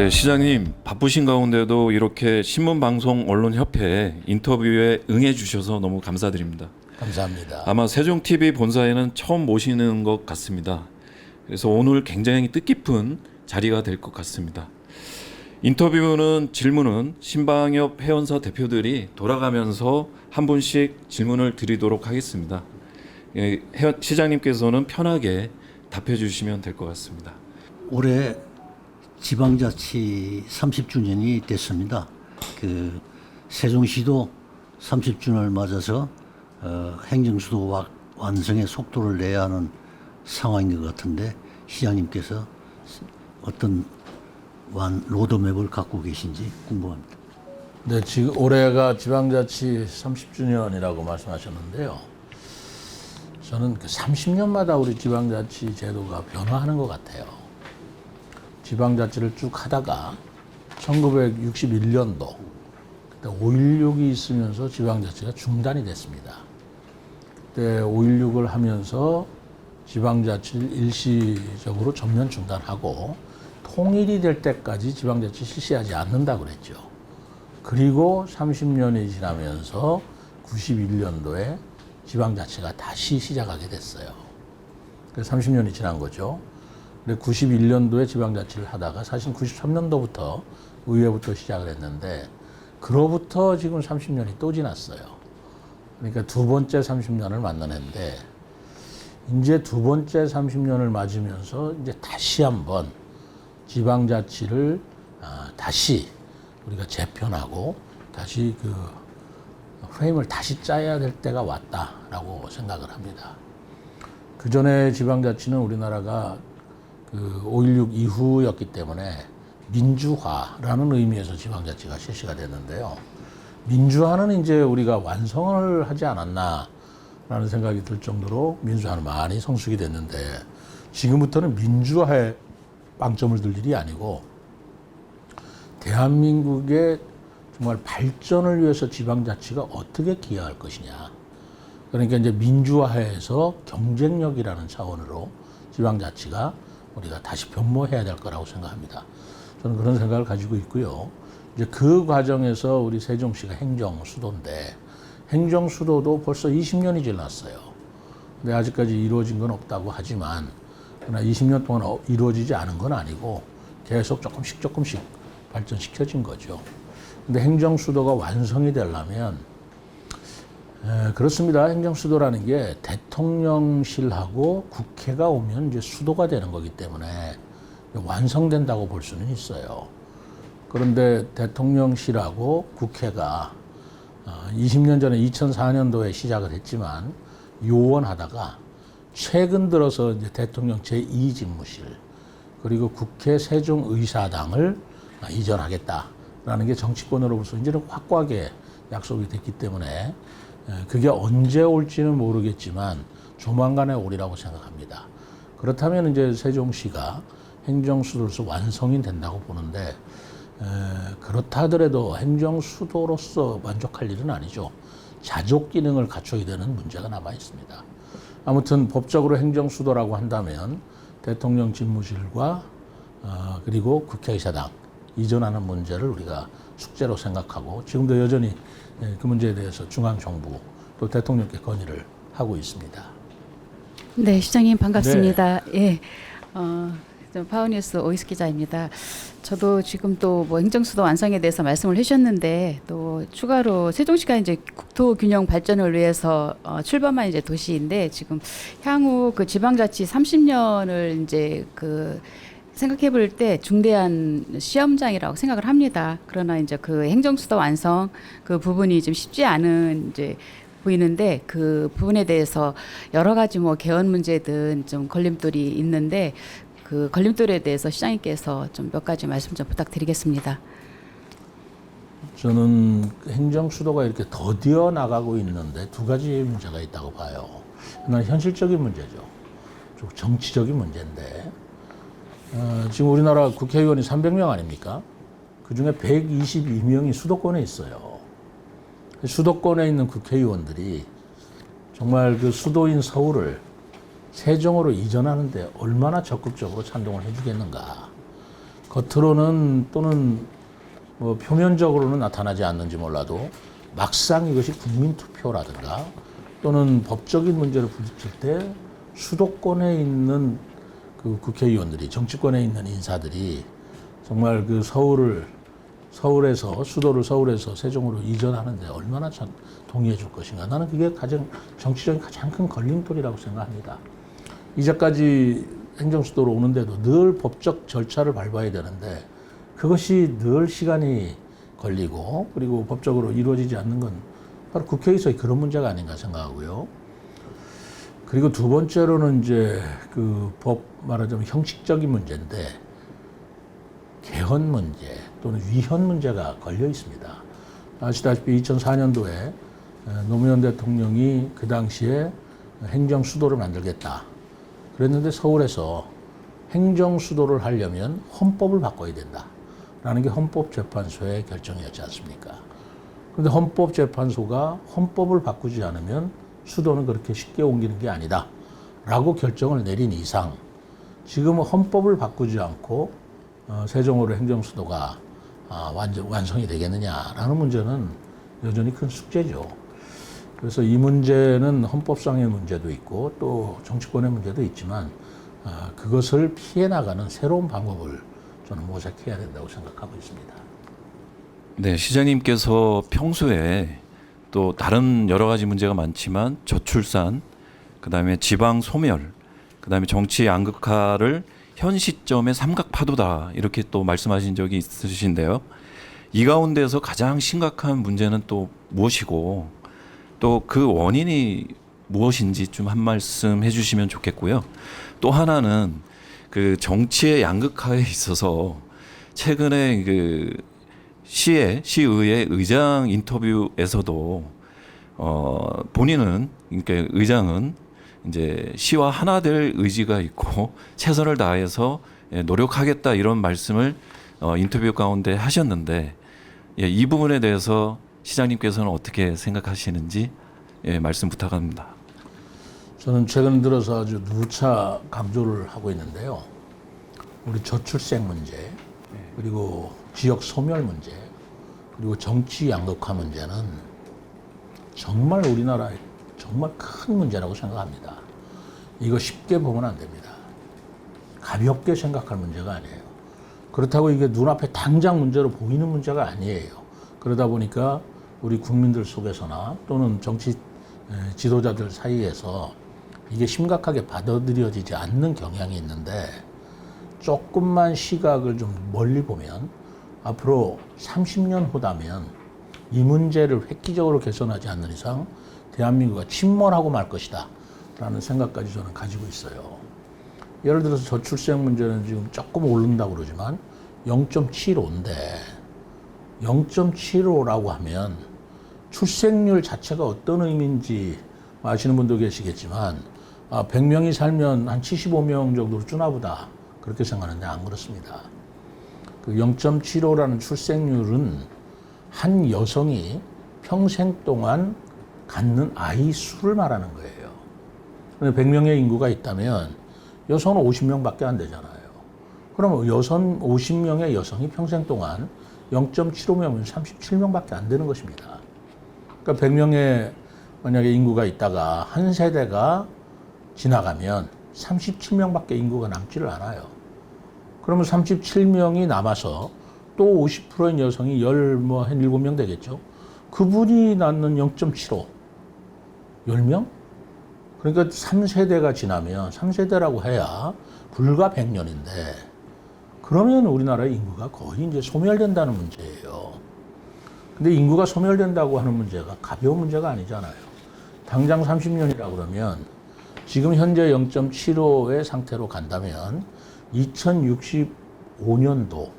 네, 시장님 바쁘신 가운데도 이렇게 신문 방송 언론 협회 인터뷰에 응해 주셔서 너무 감사드립니다. 감사합니다. 아마 세종 TV 본사에는 처음 모시는 것 같습니다. 그래서 오늘 굉장히 뜻깊은 자리가 될 것 같습니다. 인터뷰는 질문은 신방협 회원사 대표들이 돌아가면서 한 분씩 질문을 드리도록 하겠습니다. 예, 시장님께서는 편하게 답해 주시면 될 것 같습니다. 올해 지방자치 30주년이 됐습니다. 그 세종시도 30주년을 맞아서 어, 행정수도 와- 완성의 속도를 내야 하는 상황인 것 같은데 시장님께서 어떤 완 로드맵을 갖고 계신지 궁금합니다. 네, 지금 올해가 지방자치 30주년이라고 말씀하셨는데요. 저는 그 30년마다 우리 지방자치 제도가 변화하는 것 같아요. 지방자치를 쭉 하다가 1961년도 그때 5.16이 있으면서 지방자치가 중단이 됐습니다. 그때 5.16을 하면서 지방자치를 일시적으로 전면 중단하고 통일이 될 때까지 지방자치 실시하지 않는다 그랬죠. 그리고 30년이 지나면서 91년도에 지방자치가 다시 시작하게 됐어요. 그래서 30년이 지난 거죠. 근데 91년도에 지방자치를 하다가 사실 93년도부터 의회부터 시작을 했는데 그로부터 지금 30년이 또 지났어요. 그러니까 두 번째 30년을 만나는데 이제 두 번째 30년을 맞으면서 이제 다시 한번 지방자치를 아, 다시 우리가 재편하고 다시 그 프레임을 다시 짜야 될 때가 왔다라고 생각을 합니다. 그 전에 지방자치는 우리나라가 그 5.16 이후였기 때문에 민주화라는 의미에서 지방자치가 실시가 됐는데요. 민주화는 이제 우리가 완성을 하지 않았나라는 생각이 들 정도로 민주화는 많이 성숙이 됐는데 지금부터는 민주화에 방점을 둘 일이 아니고 대한민국의 정말 발전을 위해서 지방자치가 어떻게 기여할 것이냐. 그러니까 이제 민주화해서 경쟁력이라는 차원으로 지방자치가 우리가 다시 변모해야 될 거라고 생각합니다. 저는 그런 생각을 가지고 있고요. 이제 그 과정에서 우리 세종시가 행정 수도인데 행정 수도도 벌써 20년이 지났어요. 근데 아직까지 이루어진 건 없다고 하지만 그러나 20년 동안 어- 이루어지지 않은 건 아니고 계속 조금씩 조금씩 발전시켜진 거죠. 근데 행정 수도가 완성이 되려면 에, 그렇습니다. 행정 수도라는 게 대통령실하고 국회가 오면 이제 수도가 되는 거기 때문에 완성된다고 볼 수는 있어요. 그런데 대통령실하고 국회가 어, 20년 전에 2004년도에 시작을 했지만 요원하다가 최근 들어서 이제 대통령 제2집무실 그리고 국회 세종의사당을 아, 이전하겠다라는 게 정치권으로부터 이제는 확고하게 약속이 됐기 때문에 에, 그게 언제 올지는 모르겠지만 조만간에 오리라고 생각합니다. 그렇다면 이제 세종시가 행정수도로서 완성이 된다고 보는데 에, 그렇다 하더라도 행정수도로서 만족할 일은 아니죠. 자족 기능을 갖춰야 되는 문제가 남아 있습니다. 아무튼 법적으로 행정수도라고 한다면 대통령 집무실과 어, 그리고 국회의사당 이전하는 문제를 우리가 숙제로 생각하고 지금도 여전히 예, 그 문제에 대해서 중앙 정부 또 대통령께 건의를 하고 있습니다. 네, 시장님 반갑습니다. 네. 예. 어, 저 파워뉴스 오이스 기자입니다. 저도 지금 또 뭐 행정수도 완성에 대해서 말씀을 해주셨는데 또 추가로 세종시가 이제 국토 균형 발전을 위해서 어, 출범한 이제 도시인데 지금 향후 그 지방자치 30년을 이제 그 생각해 볼 때 중대한 시험장이라고 생각을 합니다. 그러나 이제 그 행정수도 완성 그 부분이 좀 쉽지 않은 이제 보이는데 그 부분에 대해서 여러 가지 뭐 개헌 문제든 좀 걸림돌이 있는데 그 걸림돌에 대해서 시장님께서 좀 몇 가지 말씀 좀 부탁드리겠습니다. 저는 행정 수도가 이렇게 더디어 나가고 있는데 두 가지 문제가 있다고 봐요. 하나는 현실적인 문제죠. 좀 정치적인 문제인데 어, 지금 우리나라 국회의원이 300명 아닙니까? 그 중에 122명이 수도권에 있어요. 수도권에 있는 국회의원들이 정말 그 수도인 서울을 세종으로 이전하는데 얼마나 적극적으로 찬동을 해주겠는가. 겉으로는 또는 뭐 표면적으로는 나타나지 않는지 몰라도 막상 이것이 국민 투표라든가 또는 법적인 문제를 부딪힐 때 수도권에 있는 그 국회의원들이 정치권에 있는 인사들이 정말 그 서울을 서울에서 수도를 서울에서 세종으로 이전하는데 얼마나 참 동의해 줄 것인가 나는 그게 가장 정치적인 가장 큰 걸림돌이라고 생각합니다. 이제까지 행정수도로 오는데도 늘 법적 절차를 밟아야 되는데 그것이 늘 시간이 걸리고 그리고 법적으로 이루어지지 않는 건 바로 국회에서의 그런 문제가 아닌가 생각하고요. 그리고 두 번째로는 이제 그 법 말하자면 형식적인 문제인데 개헌 문제 또는 위헌 문제가 걸려 있습니다. 아시다시피 2004년도에 노무현 대통령이 그 당시에 행정 수도를 만들겠다. 그랬는데 서울에서 행정 수도를 하려면 헌법을 바꿔야 된다. 라는 게 헌법재판소의 결정이었지 않습니까? 그런데 헌법재판소가 헌법을 바꾸지 않으면 수도는 그렇게 쉽게 옮기는 게 아니다. 라고 결정을 내린 이상 지금은 헌법을 바꾸지 않고 어, 세종으로 행정수도가 아, 완성이 되겠느냐라는 문제는 여전히 큰 숙제죠. 그래서 이 문제는 헌법상의 문제도 있고 또 정치권의 문제도 있지만 아, 그것을 피해 나가는 새로운 방법을 저는 모색해야 된다고 생각하고 있습니다. 네, 시장님께서 평소에 또 다른 여러 가지 문제가 많지만 저출산, 그다음에 지방 소멸, 그다음에 정치 양극화를 현 시점의 삼각 파도다 이렇게 또 말씀하신 적이 있으신데요. 이 가운데서 가장 심각한 문제는 또 무엇이고 또 그 원인이 무엇인지 좀 한 말씀 해주시면 좋겠고요. 또 하나는 그 정치의 양극화에 있어서 최근에 그 시의 시의회 의장 인터뷰에서도 어 본인은 그러니까 의장은 이제 시와 하나 될 의지가 있고 최선을 다해서 예, 노력하겠다 이런 말씀을 어 인터뷰 가운데 하셨는데 예, 이 부분에 대해서 시장님께서는 어떻게 생각하시는지 예, 말씀 부탁합니다. 저는 최근 들어서 아주 누차 강조를 하고 있는데요. 우리 저출생 문제, 그리고 지역 소멸 문제, 그리고 정치 양극화 문제는 정말 우리나라의 정말 큰 문제라고 생각합니다. 이거 쉽게 보면 안 됩니다. 가볍게 생각할 문제가 아니에요. 그렇다고 이게 눈앞에 당장 문제로 보이는 문제가 아니에요. 그러다 보니까 우리 국민들 속에서나 또는 정치 에, 지도자들 사이에서 이게 심각하게 받아들여지지 않는 경향이 있는데 조금만 시각을 좀 멀리 보면 앞으로 30년 후다면 이 문제를 획기적으로 개선하지 않는 이상 대한민국가 침몰하고 말 것이다 라는 생각까지 저는 가지고 있어요. 예를 들어서 저출생 문제는 지금 조금 오른다고 그러지만 0.75인데 0.75라고 하면 출생률 자체가 어떤 의미인지 아시는 분도 계시겠지만 아, 100명이 살면 한 75명 정도로 주나 보다 그렇게 생각하는데 안 그렇습니다. 그 0.75라는 출생률은 한 여성이 평생 동안 갖는 아이 수를 말하는 거예요. 근데 100명의 인구가 있다면 여성은 50명 밖에 안 되잖아요. 그러면 여성 50명의 여성이 평생 동안 0.75명이면 37명 밖에 안 되는 것입니다. 그러니까 100명의 만약에 인구가 있다가 한 세대가 지나가면 37명 밖에 인구가 남지를 않아요. 그러면 37명이 남아서 또 50%인 여성이 열뭐한 7명 되겠죠. 그분이 낳는 0.75 10명? 그러니까 3세대가 지나면 3세대라고 해야 불과 100년인데 그러면 우리나라의 인구가 거의 이제 소멸된다는 문제예요. 근데 인구가 소멸된다고 하는 문제가 가벼운 문제가 아니잖아요. 당장 30년이라 그러면 지금 현재 0.75의 상태로 간다면 2065년도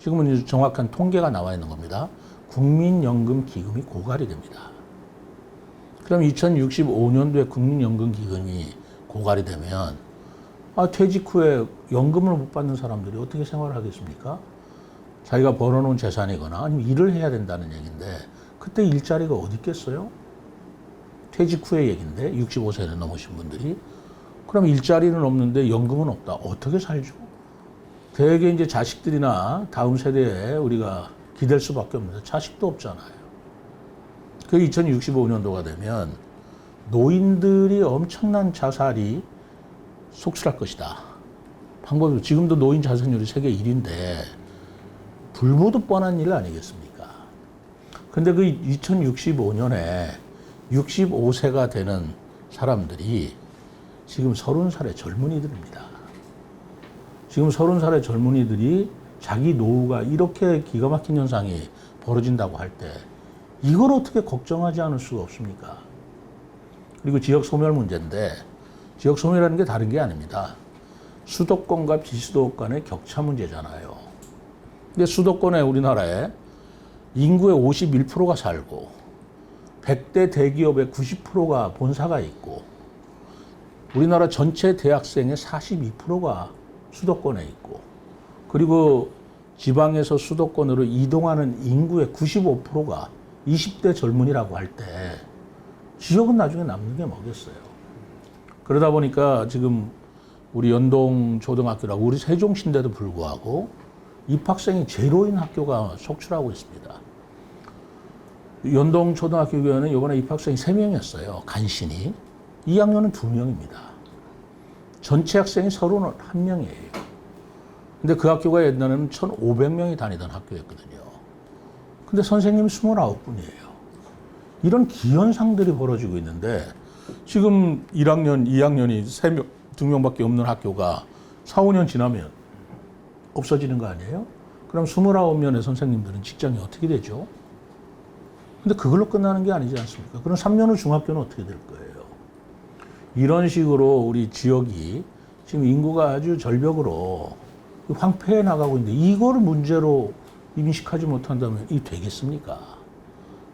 지금은 이제 정확한 통계가 나와 있는 겁니다. 국민연금 기금이 고갈이 됩니다. 그럼 2065년도에 국민연금 기금이 고갈이 되면 아, 퇴직 후에 연금을 못 받는 사람들이 어떻게 생활을 하겠습니까? 자기가 벌어놓은 재산이거나 아니면 일을 해야 된다는 얘기인데 그때 일자리가 어디 있겠어요? 퇴직 후의 얘기인데 65세를 넘으신 분들이 그럼 일자리는 없는데 연금은 없다. 어떻게 살죠? 대개 이제 자식들이나 다음 세대에 우리가 기댈 수밖에 없는데 자식도 없잖아요. 그 2065년도가 되면 노인들이 엄청난 자살이 속출할 것이다. 방법이 지금도 노인 자살률이 세계 1위인데 불보듯 뻔한 일 아니겠습니까? 근데 그 2065년에 65세가 되는 사람들이 지금 30살의 젊은이들입니다. 지금 30살의 젊은이들이 자기 노후가 이렇게 기가 막힌 현상이 벌어진다고 할 때 이걸 어떻게 걱정하지 않을 수가 없습니까? 그리고 지역 소멸 문제인데 지역 소멸이라는 게 다른 게 아닙니다. 수도권과 비수도권의 격차 문제잖아요. 근데 수도권에 우리나라에 인구의 51%가 살고 100대 대기업의 90%가 본사가 있고 우리나라 전체 대학생의 42%가 수도권에 있고 그리고 지방에서 수도권으로 이동하는 인구의 95%가 20대 젊은이라고 할 때 지역은 나중에 남는 게 뭐겠어요. 그러다 보니까 지금 우리 연동 초등학교라고 우리 세종시인데도 불구하고 입학생이 제로인 학교가 속출하고 있습니다. 연동 초등학교 교회는 이번에 입학생이 3명이었어요. 간신히. 2학년은 2명입니다. 전체 학생이 31명이에요. 근데 그 학교가 옛날에는 1,500명이 다니던 학교였거든요. 근데 선생님이 29분이에요. 이런 기현상들이 벌어지고 있는데 지금 1학년, 2학년이 3명, 2명밖에 없는 학교가 4, 5년 지나면 없어지는 거 아니에요? 그럼 29명의 선생님들은 직장이 어떻게 되죠? 근데 그걸로 끝나는 게 아니지 않습니까? 그럼 3년 후 중학교는 어떻게 될 거예요? 이런 식으로 우리 지역이 지금 인구가 아주 절벽으로 황폐해 나가고 있는데 이거를 문제로 인식하지 못한다면 이 되겠습니까?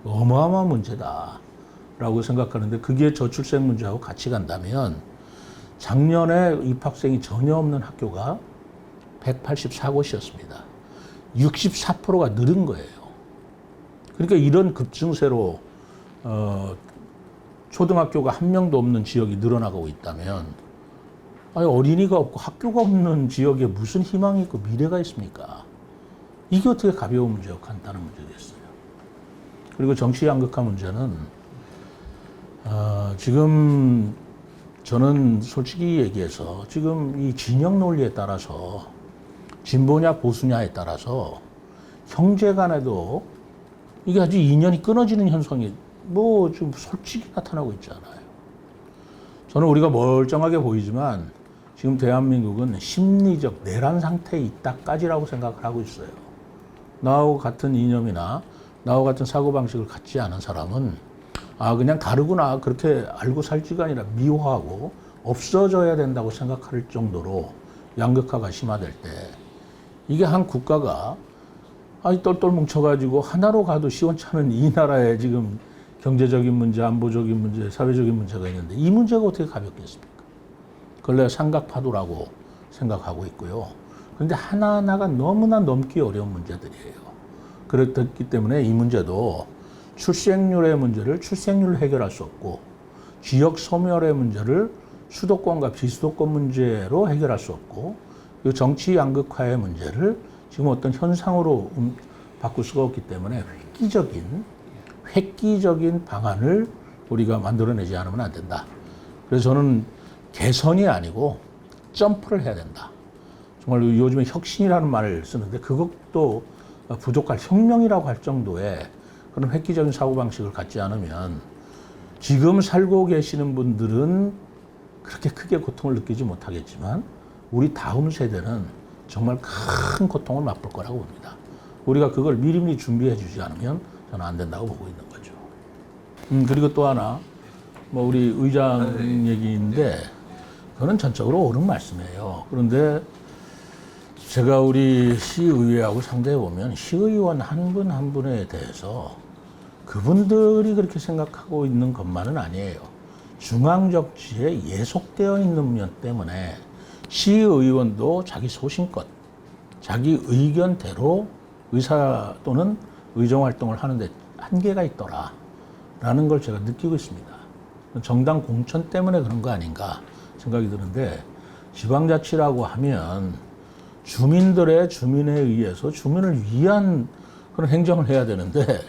어마어마한 문제다 라고 생각하는데 그게 저출생 문제하고 같이 간다면 작년에 입학생이 전혀 없는 학교가 184곳이었습니다. 64%가 늘은 거예요. 그러니까 이런 급증세로 어, 초등학교가 한 명도 없는 지역이 늘어나고 있다면 아니 어린이가 없고 학교가 없는 지역에 무슨 희망이 있고 미래가 있습니까? 이게 어떻게 가벼운 문제고 간단한 문제겠어요. 그리고 정치 양극화 문제는 어, 지금 저는 솔직히 얘기해서 지금 이 진영 논리에 따라서 진보냐 보수냐에 따라서 형제 간에도 이게 아주 인연이 끊어지는 현상이 뭐 좀 솔직히 나타나고 있잖아요. 저는 우리가 멀쩡하게 보이지만 지금 대한민국은 심리적 내란 상태에 있다까지라고 생각을 하고 있어요. 나하고 같은 이념이나 나하고 같은 사고방식을 갖지 않은 사람은 아, 그냥 다르구나. 그렇게 알고 살지가 아니라 미워하고 없어져야 된다고 생각할 정도로 양극화가 심화될 때 이게 한 국가가 아니 똘똘 뭉쳐가지고 하나로 가도 시원찮은 이 나라에 지금 경제적인 문제, 안보적인 문제, 사회적인 문제가 있는데 이 문제가 어떻게 가볍겠습니까? 그걸 내가 삼각파도라고 생각하고 있고요. 그런데 하나하나가 너무나 넘기 어려운 문제들이에요. 그렇기 때문에 이 문제도 출생률의 문제를 출생률로 해결할 수 없고 지역 소멸의 문제를 수도권과 비수도권 문제로 해결할 수 없고 이 정치 양극화의 문제를 지금 어떤 현상으로 음- 바꿀 수가 없기 때문에 획기적인 획기적인 방안을 우리가 만들어내지 않으면 안 된다. 그래서 저는 개선이 아니고 점프를 해야 된다. 정말 요즘에 혁신이라는 말을 쓰는데 그것도 부족할 혁명이라고 할 정도의 그런 획기적인 사고방식을 갖지 않으면 지금 살고 계시는 분들은 그렇게 크게 고통을 느끼지 못하겠지만 우리 다음 세대는 정말 큰 고통을 맛볼 거라고 봅니다. 우리가 그걸 미리미리 준비해 주지 않으면 저는 안 된다고 보고 있는 거죠. 음, 그리고 또 하나, 뭐 우리 의장 얘기인데, 그거는 전적으로 옳은 말씀이에요. 그런데 제가 우리 시의회하고 상대해 보면 시의원 한분한 분에 대해서 그분들이 그렇게 생각하고 있는 것만은 아니에요. 중앙 정치에 예속되어 있는 면 때문에 시의원도 자기 소신껏, 자기 의견대로 의사 또는 의정 활동을 하는데 한계가 있더라. 라는 걸 제가 느끼고 있습니다. 정당 공천 때문에 그런 거 아닌가 생각이 드는데 지방자치라고 하면 주민들의 주민에 의해서 주민을 위한 그런 행정을 해야 되는데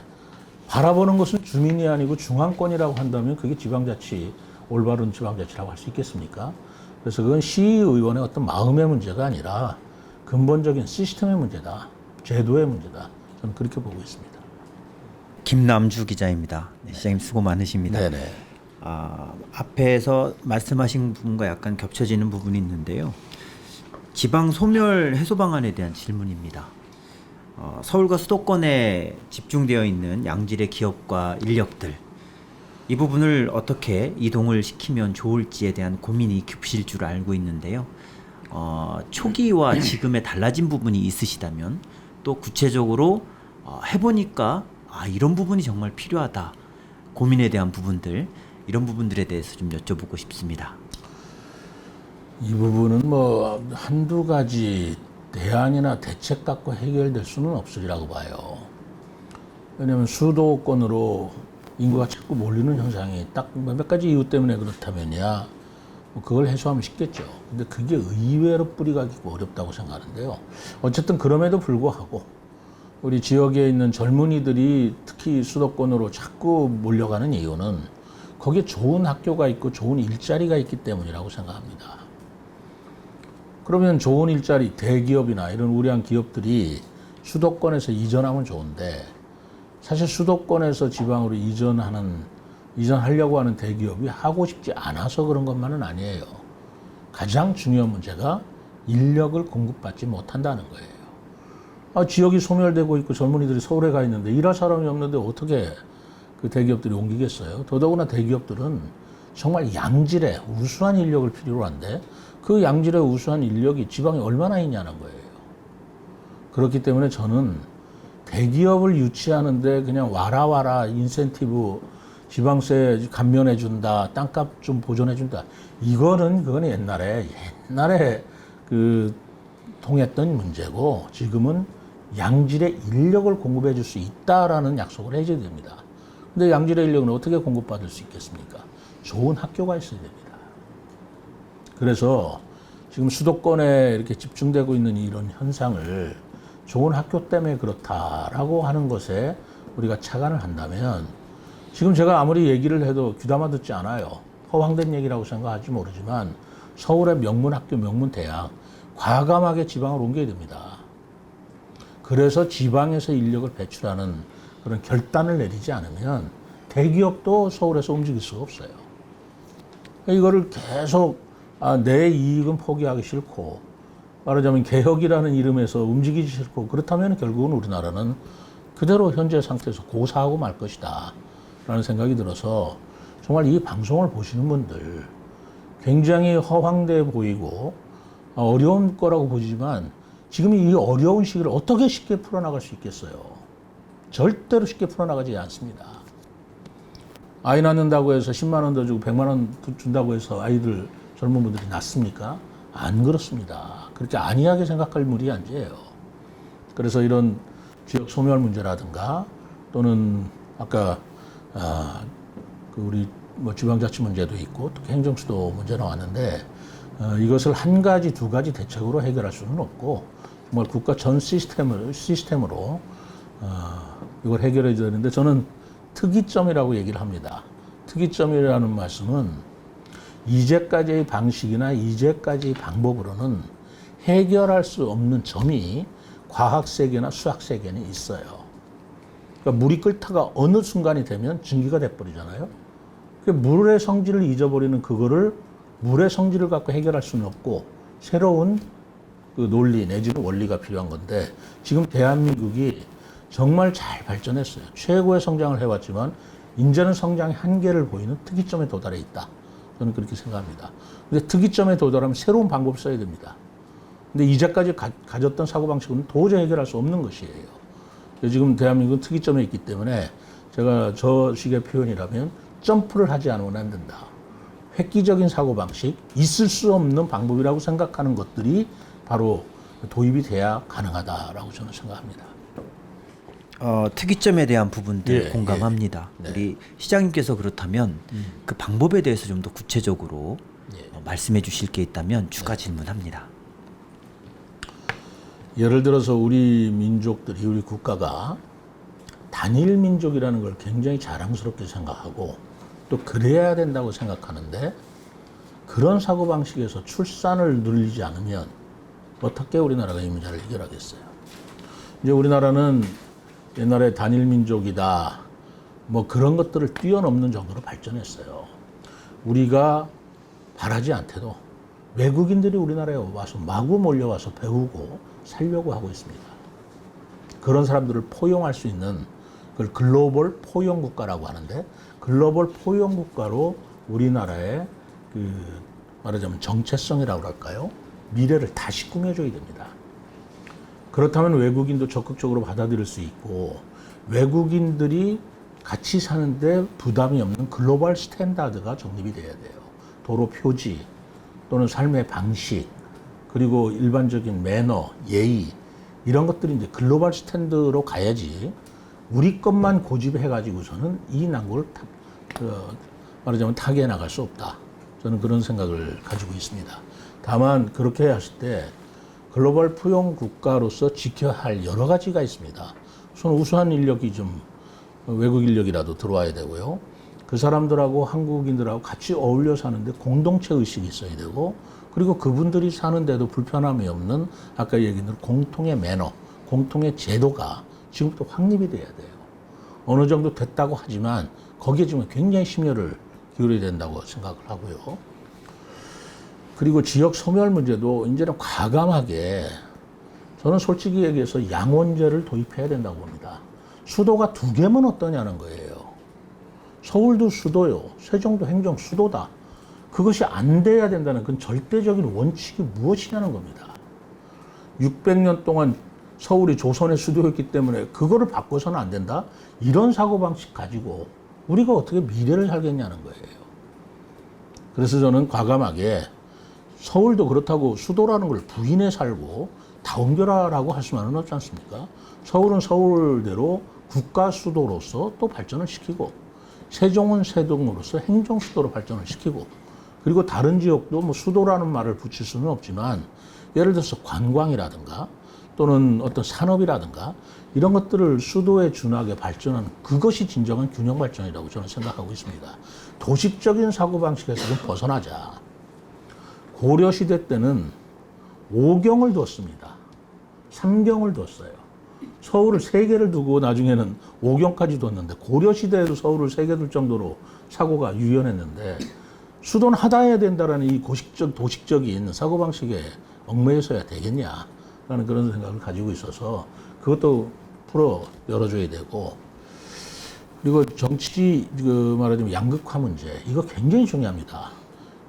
바라보는 것은 주민이 아니고 중앙권이라고 한다면 그게 지방자치 올바른 지방자치라고 할 수 있겠습니까? 그래서 그건 시의원의 어떤 마음의 문제가 아니라 근본적인 시스템의 문제다, 제도의 문제다. 저는 그렇게 보고 있습니다. 김남주 기자입니다. 네, 시장님 수고 많으십니다. 네네. 아, 앞에서 말씀하신 부분과 약간 겹쳐지는 부분이 있는데요. 지방 소멸 해소 방안에 대한 질문입니다. 어, 서울과 수도권에 집중되어 있는 양질의 기업과 인력들 이 부분을 어떻게 이동을 시키면 좋을지에 대한 고민이 깊으실 줄 알고 있는데요. 어, 초기와 지금의 달라진 부분이 있으시다면 또 구체적으로 어, 해보니까 아 이런 부분이 정말 필요하다 고민에 대한 부분들 이런 부분들에 대해서 좀 여쭤보고 싶습니다. 이 부분은 뭐 한두 가지 대안이나 대책 갖고 해결될 수는 없으리라고 봐요. 왜냐하면 수도권으로 인구가 자꾸 몰리는 현상이 딱 몇 가지 이유 때문에 그렇다면야 뭐 그걸 해소하면 쉽겠죠. 근데 그게 의외로 뿌리가 깊고 어렵다고 생각하는데요. 어쨌든 그럼에도 불구하고 우리 지역에 있는 젊은이들이 특히 수도권으로 자꾸 몰려가는 이유는 거기에 좋은 학교가 있고 좋은 일자리가 있기 때문이라고 생각합니다. 그러면 좋은 일자리, 대기업이나 이런 우량한 기업들이 수도권에서 이전하면 좋은데 사실 수도권에서 지방으로 이전하는 이전하려고 하는 대기업이 하고 싶지 않아서 그런 것만은 아니에요. 가장 중요한 문제가 인력을 공급받지 못한다는 거예요. 아, 지역이 소멸되고 있고 젊은이들이 서울에 가 있는데 일할 사람이 없는데 어떻게 그 대기업들이 옮기겠어요? 더더구나 대기업들은 정말 양질의 우수한 인력을 필요로 한데 그 양질의 우수한 인력이 지방에 얼마나 있냐는 거예요. 그렇기 때문에 저는 대기업을 유치하는데 그냥 와라 와라 인센티브 지방세 감면해 준다 땅값 좀 보존해 준다 이거는 그거는 옛날에 옛날에 그 통했던 문제고 지금은 양질의 인력을 공급해 줄 수 있다라는 약속을 해줘야 됩니다. 근데 양질의 인력은 어떻게 공급받을 수 있겠습니까? 좋은 학교가 있어야 됩니다. 그래서 지금 수도권에 이렇게 집중되고 있는 이런 현상을 좋은 학교 때문에 그렇다라고 하는 것에 우리가 착안을 한다면 지금 제가 아무리 얘기를 해도 귀담아 듣지 않아요. 허황된 얘기라고 생각할지 모르지만 서울의 명문 학교, 명문 대학 과감하게 지방을 옮겨야 됩니다. 그래서 지방에서 인력을 배출하는 그런 결단을 내리지 않으면 대기업도 서울에서 움직일 수가 없어요. 이거를 계속 아, 내 이익은 포기하기 싫고 말하자면 개혁이라는 이름에서 움직이기 싫고 그렇다면 결국은 우리나라는 그대로 현재 상태에서 고사하고 말 것이다 라는 생각이 들어서 정말 이 방송을 보시는 분들 굉장히 허황돼 보이고 어, 어려운 거라고 보지만 지금 이 어려운 시기를 어떻게 쉽게 풀어나갈 수 있겠어요 절대로 쉽게 풀어나가지 않습니다 아이 낳는다고 해서 10만 원 더 주고 100만 원 준다고 해서 아이들 젊은 분들이 낳습니까? 안 그렇습니다. 그렇게 안이하게 생각할 물이 아니에요. 그래서 이런 지역 소멸 문제라든가 또는 아까 아, 그 우리 뭐 지방자치 문제도 있고 또 행정수도 문제 나왔는데 어, 이것을 한 가지 두 가지 대책으로 해결할 수는 없고 정말 국가 전 시스템을 시스템으로 어, 이걸 해결해야 되는데 저는 특이점이라고 얘기를 합니다. 특이점이라는 말씀은 이제까지의 방식이나 이제까지의 방법으로는 해결할 수 없는 점이 과학 세계나 수학 세계는 있어요. 그러니까 물이 끓다가 어느 순간이 되면 증기가 돼버리잖아요. 그 물의 성질을 잊어버리는 그거를 물의 성질을 갖고 해결할 수는 없고 새로운 그 논리 내지는 원리가 필요한 건데 지금 대한민국이 정말 잘 발전했어요. 최고의 성장을 해왔지만 이제는 성장의 한계를 보이는 특이점에 도달해 있다. 저는 그렇게 생각합니다. 근데 특이점에 도달하면 새로운 방법을 써야 됩니다. 근데 이제까지 가, 졌던 사고방식은 도저히 해결할 수 없는 것이에요. 지금 대한민국은 특이점에 있기 때문에 제가 저 식의 표현이라면 점프를 하지 않으면 안 된다. 획기적인 사고방식, 있을 수 없는 방법이라고 생각하는 것들이 바로 도입이 돼야 가능하다라고 저는 생각합니다. 어, 특이점에 대한 부분들 예, 공감합니다. 예. 네. 우리 시장님께서 그렇다면 그 방법에 대해서 좀 더 구체적으로 예. 어, 말씀해 주실 게 있다면 추가 질문합니다. 예를 들어서 우리 민족들이 우리 국가가 단일 민족이라는 걸 굉장히 자랑스럽게 생각하고 또 그래야 된다고 생각하는데 그런 사고 방식에서 출산을 늘리지 않으면 어떻게 우리나라가 이 문제를 해결하겠어요? 이제 우리나라는 옛날에 단일 민족이다 뭐 그런 것들을 뛰어넘는 정도로 발전했어요. 우리가 바라지 않대도 외국인들이 우리나라에 와서 마구 몰려와서 배우고 살려고 하고 있습니다. 그런 사람들을 포용할 수 있는 그걸 글로벌 포용 국가라고 하는데 글로벌 포용 국가로 우리나라의 그 말하자면 정체성이라고 할까요? 미래를 다시 꾸며줘야 됩니다. 그렇다면 외국인도 적극적으로 받아들일 수 있고 외국인들이 같이 사는데 부담이 없는 글로벌 스탠다드가 정립이 돼야 돼요. 도로 표지 또는 삶의 방식 그리고 일반적인 매너, 예의 이런 것들이 이제 글로벌 스탠드로 가야지 우리 것만 고집해 가지고서는 이 난국을 말하자면 타개해 나갈 수 없다. 저는 그런 생각을 가지고 있습니다. 다만 그렇게 했을 때 글로벌 포용 국가로서 지켜야 할 여러 가지가 있습니다. 우선 우수한 인력이 좀 외국 인력이라도 들어와야 되고요. 그 사람들하고 한국인들하고 같이 어울려 사는데 공동체 의식이 있어야 되고 그리고 그분들이 사는데도 불편함이 없는 아까 얘기한 공통의 매너, 공통의 제도가 지금부터 확립이 돼야 돼요. 어느 정도 됐다고 하지만 거기에 지금 굉장히 심혈을 기울여야 된다고 생각을 하고요. 그리고 지역 소멸 문제도 이제는 과감하게 저는 솔직히 얘기해서 양원제를 도입해야 된다고 봅니다. 수도가 두 개면 어떠냐는 거예요. 서울도 수도요. 세종도 행정 수도다. 그것이 안 돼야 된다는 그건 절대적인 원칙이 무엇이냐는 겁니다. 600년 동안 서울이 조선의 수도였기 때문에 그거를 바꿔서는 안 된다? 이런 사고방식 가지고 우리가 어떻게 미래를 살겠냐는 거예요. 그래서 저는 과감하게 서울도 그렇다고 수도라는 걸 부인해 살고 다 옮겨라라고 할 수만은 없지 않습니까? 서울은 서울대로 국가 수도로서 또 발전을 시키고 세종은 세종으로서 행정 수도로 발전을 시키고 그리고 다른 지역도 뭐 수도라는 말을 붙일 수는 없지만 예를 들어서 관광이라든가 또는 어떤 산업이라든가 이런 것들을 수도에 준하게 발전하는 그것이 진정한 균형 발전이라고 저는 생각하고 있습니다. 도식적인 사고 방식에서 좀 벗어나자. 고려 시대 때는 오경을 뒀습니다. 삼경을 뒀어요. 서울을 세 개를 두고 나중에는 오경까지 뒀는데 고려 시대에도 서울을 세개둘 정도로 사고가 유연했는데 수도는 하다해야 된다라는 이 고식적, 도식적인 사고 방식에 얽매여서야 되겠냐. 라는 그런 생각을 가지고 있어서 그것도 풀어 열어줘야 되고 그리고 정치 그 말하자면 양극화 문제 이거 굉장히 중요합니다.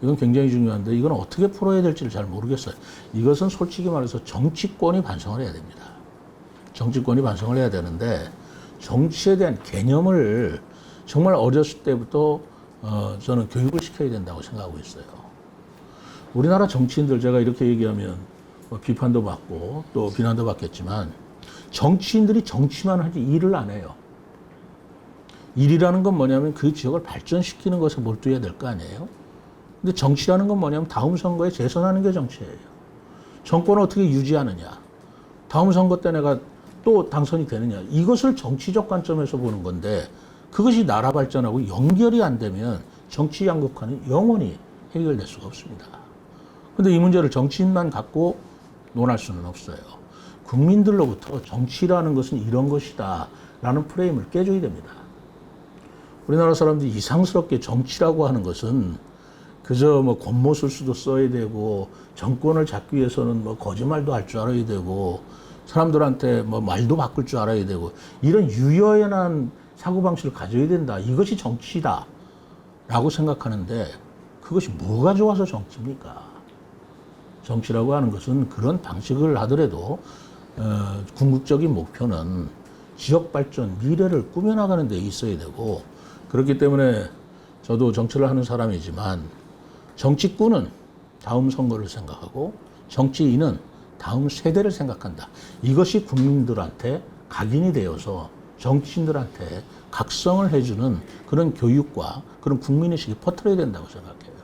이건 굉장히 중요한데 이건 어떻게 풀어야 될지를 잘 모르겠어요. 이것은 솔직히 말해서 정치권이 반성을 해야 됩니다. 정치권이 반성을 해야 되는데 정치에 대한 개념을 정말 어렸을 때부터 어, 저는 교육을 시켜야 된다고 생각하고 있어요. 우리나라 정치인들 제가 이렇게 얘기하면 뭐 비판도 받고 또 비난도 받겠지만 정치인들이 정치만 하지 일을 안 해요. 일이라는 건 뭐냐면 그 지역을 발전시키는 것에 몰두해야 될 거 아니에요. 근데 정치라는 건 뭐냐면 다음 선거에 재선하는 게 정치예요. 정권을 어떻게 유지하느냐. 다음 선거 때 내가 또 당선이 되느냐. 이것을 정치적 관점에서 보는 건데 그것이 나라 발전하고 연결이 안 되면 정치 양극화는 영원히 해결될 수가 없습니다. 근데 이 문제를 정치인만 갖고 논할 수는 없어요. 국민들로부터 정치라는 것은 이런 것이다. 라는 프레임을 깨줘야 됩니다. 우리나라 사람들이 이상스럽게 정치라고 하는 것은 그저 뭐 겉모술 수도 써야 되고 정권을 잡기 위해서는 뭐 거짓말도 할 줄 알아야 되고 사람들한테 뭐 말도 바꿀 줄 알아야 되고 이런 유연한 사고방식을 가져야 된다. 이것이 정치다. 라고 생각하는데 그것이 뭐가 좋아서 정치입니까? 정치라고 하는 것은 그런 방식을 하더라도 어, 궁극적인 목표는 지역 발전, 미래를 꾸며나가는 데 있어야 되고 그렇기 때문에 저도 정치를 하는 사람이지만 정치꾼은 다음 선거를 생각하고 정치인은 다음 세대를 생각한다. 이것이 국민들한테 각인이 되어서 정치인들한테 각성을 해주는 그런 교육과 그런 국민의식이 퍼뜨려야 된다고 생각해요.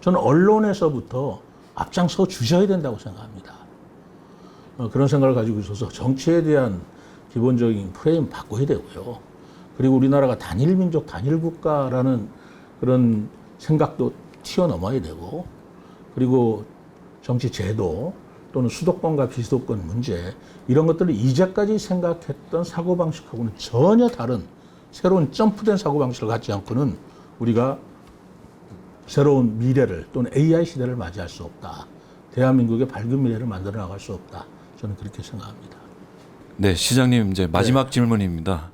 저는 언론에서부터 앞장서 주셔야 된다고 생각합니다. 어, 그런 생각을 가지고 있어서 정치에 대한 기본적인 프레임 바꿔야 되고요. 그리고 우리나라가 단일 민족, 단일 국가라는 그런 생각도 튀어넘어야 되고 그리고 정치 제도 또는 수도권과 비수도권 문제 이런 것들을 이제까지 생각했던 사고방식하고는 전혀 다른 새로운 점프된 사고방식을 갖지 않고는 우리가 새로운 미래를 또는 AI 시대를 맞이할 수 없다. 대한민국의 밝은 미래를 만들어 나갈 수 없다. 저는 그렇게 생각합니다. 네, 시장님 이제 마지막 질문입니다.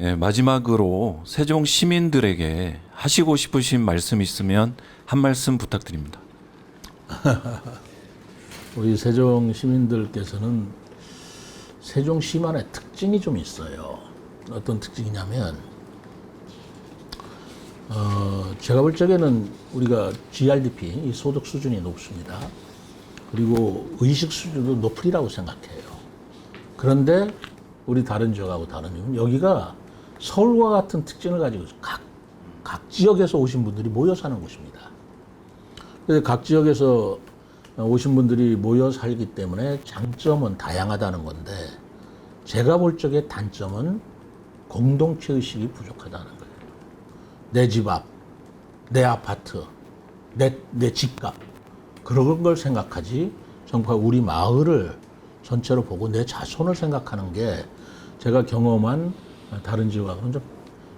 예, 마지막으로 세종 시민들에게 하시고 싶으신 말씀 있으면 한 말씀 부탁드립니다. 우리 세종 시민들께서는 세종시만의 특징이 좀 있어요. 어떤 특징이냐면, 어, 제가 볼 적에는 우리가 GRDP, 이 소득 수준이 높습니다. 그리고 의식 수준도 높으리라고 생각해요. 그런데 우리 다른 지역하고 다른 점은 여기가 서울과 같은 특징을 가지고. 각, 각 지역에서 오신 분들이 모여 사는 곳입니다. 그래서 각 지역에서 오신 분들이 모여 살기 때문에 장점은 다양하다는 건데 제가 볼 적에 단점은 공동체 의식이 부족하다는 거예요. 내 집 앞, 내 아파트, 내, 내 집값 그런 걸 생각하지 정말 우리 마을을 전체로 보고 내 자손을 생각하는 게 제가 경험한 다른 지역하고는 좀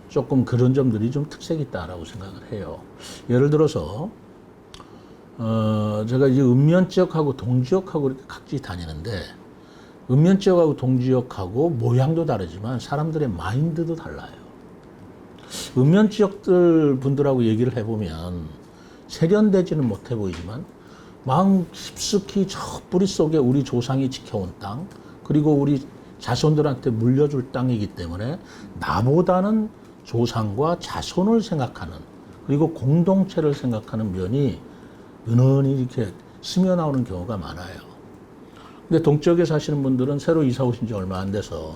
조금 그런 점들이 좀 특색이 있다라고 생각을 해요. 예를 들어서 어, 제가 이제 읍면 지역하고 동지역하고 이렇게 각지 다니는데 읍면 지역하고 동지역하고 모양도 다르지만 사람들의 마인드도 달라요. 읍면 지역들 분들하고 얘기를 해보면 세련되지는 못해 보이지만 마음 깊숙이 저 뿌리 속에 우리 조상이 지켜온 땅 그리고 우리 자손들한테 물려줄 땅이기 때문에 나보다는 조상과 자손을 생각하는 그리고 공동체를 생각하는 면이 은은히 이렇게 스며 나오는 경우가 많아요. 근데 동쪽에 사시는 분들은 새로 이사 오신 지 얼마 안 돼서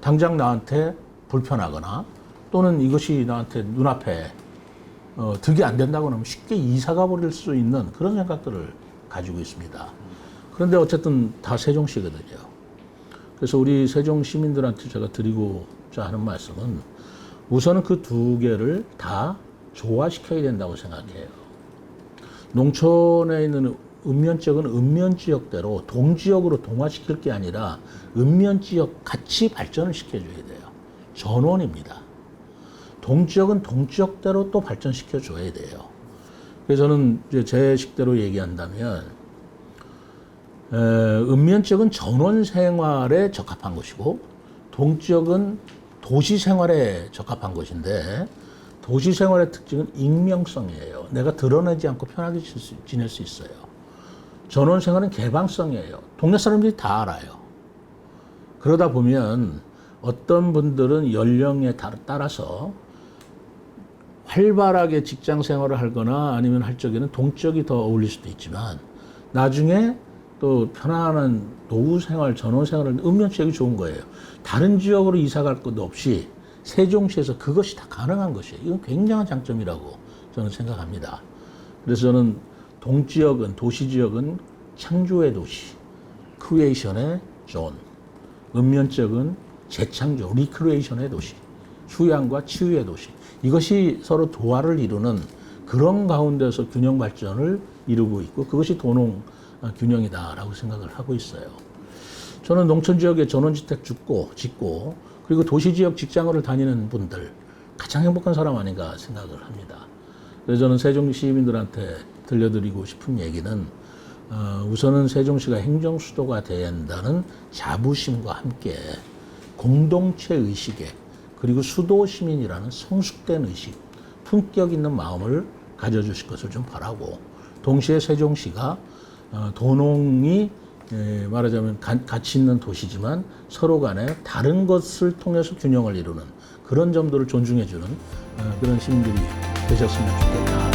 당장 나한테 불편하거나 또는 이것이 나한테 눈앞에 어, 득이 안 된다고 하면 쉽게 이사가 버릴 수 있는 그런 생각들을 가지고 있습니다. 그런데 어쨌든 다 세종시거든요. 그래서 우리 세종 시민들한테 제가 드리고자 하는 말씀은 우선은 그 두 개를 다 조화시켜야 된다고 생각해요. 농촌에 있는 읍면 지역은 읍면 지역대로 동지역으로 동화시킬 게 아니라 읍면 지역 같이 발전을 시켜줘야 돼요. 전원입니다. 동지역은 동지역대로 또 발전시켜 줘야 돼요. 그래서 저는 이제 제 식대로 얘기한다면 에, 읍면 지역은 전원 생활에 적합한 곳이고 동지역은 도시 생활에 적합한 곳인데 도시 생활의 특징은 익명성이에요. 내가 드러내지 않고 편하게 지낼 수 있어요. 전원 생활은 개방성이에요. 동네 사람들이 다 알아요. 그러다 보면 어떤 분들은 연령에 따- 따라서 활발하게 직장 생활을 하거나 아니면 할 적에는 동적이 더 어울릴 수도 있지만 나중에 또 편안한 노후 생활, 전원 생활을 읍면 지역이 좋은 거예요. 다른 지역으로 이사 갈 것도 없이 세종시에서 그것이 다 가능한 것이에요. 이건 굉장한 장점이라고 저는 생각합니다. 그래서 저는 동지역은 도시 지역은 창조의 도시, 크리에이션의 존, 읍면 지역은 재창조, 리크리에이션의 도시, 휴양과 치유의 도시. 이것이 서로 조화를 이루는 그런 가운데서 균형 발전을 이루고 있고 그것이 도농 어, 균형이다라고 생각을 하고 있어요. 저는 농촌 지역에 전원주택 짓고 짓고 그리고 도시 지역 직장을 다니는 분들 가장 행복한 사람 아닌가 생각을 합니다. 그래서 저는 세종 시민들한테 들려드리고 싶은 얘기는 어, 우선은 세종시가 행정 수도가 한다는 자부심과 함께 공동체 의식에 그리고 수도 시민이라는 성숙된 의식, 품격 있는 마음을 가져주실 것을 좀 바라고 동시에 세종시가 어, 도농이 에, 말하자면 가, 가치 있는 도시지만 서로 간에 다른 것을 통해서 균형을 이루는 그런 점들을 존중해주는 어, 그런 시민들이 되셨으면 좋겠다.